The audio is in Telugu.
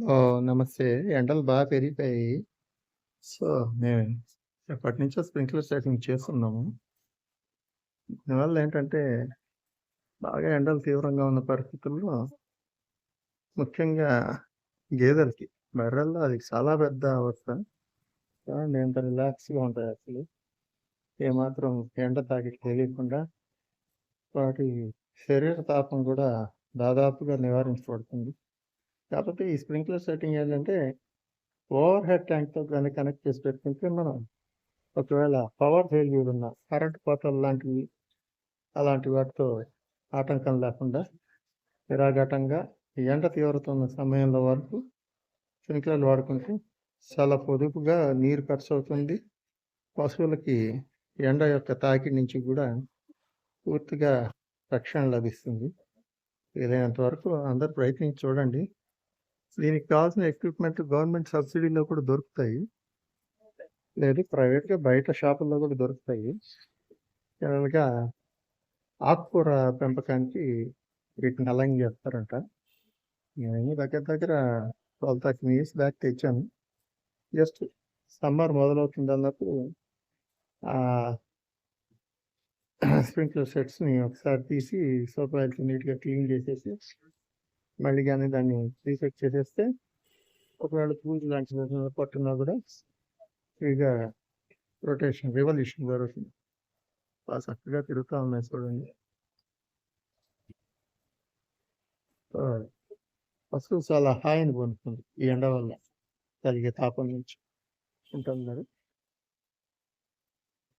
ఓ నమస్తే. ఎండలు బాగా పెరిగిపోయాయి. సో, మేము ఎప్పటినుంచో స్ప్రింక్లర్ సెట్టింగ్ చేస్తున్నాము. దీనివల్ల ఏంటంటే, బాగా ఎండలు తీవ్రంగా ఉన్న పరిస్థితుల్లో ముఖ్యంగా గేదెలకి, బర్రెల్లో అది చాలా పెద్ద అవస్థ. చూడండి ఎంత రిలాక్స్‌గా ఉంటాయి అసలు. ఏమాత్రం ఎండ తాకి తెలియకుండా వాటి శరీర తాపం కూడా దాదాపుగా నివారించబడుతుంది. కాకపోతే ఈ స్ప్రింక్లర్ సెట్టింగ్ ఏంటంటే, ఓవర్ హెడ్ ట్యాంక్‌తో దాన్ని కనెక్ట్ చేసి పెట్టుకుంటే మనం ఒకవేళ పవర్ ఫెయిల్యూర్ ఉన్న కరెంట్ కోతలు లాంటివి, అలాంటి వాటితో ఆటంకం లేకుండా నిరాఘాటంగా ఈ ఎండ తీవ్రత ఉన్న సమయంలో వరకు స్ప్రింక్లర్లు వాడుకుంటే చాలా పొదుపుగా నీరు ఖర్చు అవుతుంది పశువులకి ఎండ యొక్క తాకిడి నుంచి కూడా పూర్తిగా రక్షణ లభిస్తుంది. వీలైనంత వరకు అందరు ప్రయత్నించి చూడండి. దీనికి కావాల్సిన ఎక్విప్‌మెంట్ గవర్నమెంట్ సబ్సిడీలో కూడా దొరుకుతాయి. లేదు ప్రైవేట్‌గా బయట షాపుల్లో కూడా దొరుకుతాయి. జనరల్‌గా ఆకుకూర పెంపకానికి వీటిని అలైన్ చేస్తారంట. నేనన్నీ దగ్గర దగ్గర 12, 13 ఇయర్స్ బ్యాక్ తెచ్చాను. జస్ట్ సమ్మర్ మొదలవుతుందన్నప్పుడు ఆహ్ స్ప్రింక్లర్ సెట్స్‌ని ఒకసారి తీసి సోప్ నీట్‌గా క్లీన్ చేసేసి, మళ్ళీ కానీ దాన్ని రీసెట్ చేసేస్తే, ఒకవేళ పూజ లాంటి పట్టున్నా కూడా ఫ్రీగా రొటేషన్, రివల్యూషన్ జరుగుతుంది. బాగా చక్కగా తిరుగుతూ ఉన్నాయి చూడండి. సో, చాలా చాలా హాయిని పొందుతుంది. ఈ ఎండ వల్ల కలిగే తాపం నుంచి. ఉంటాను మరి.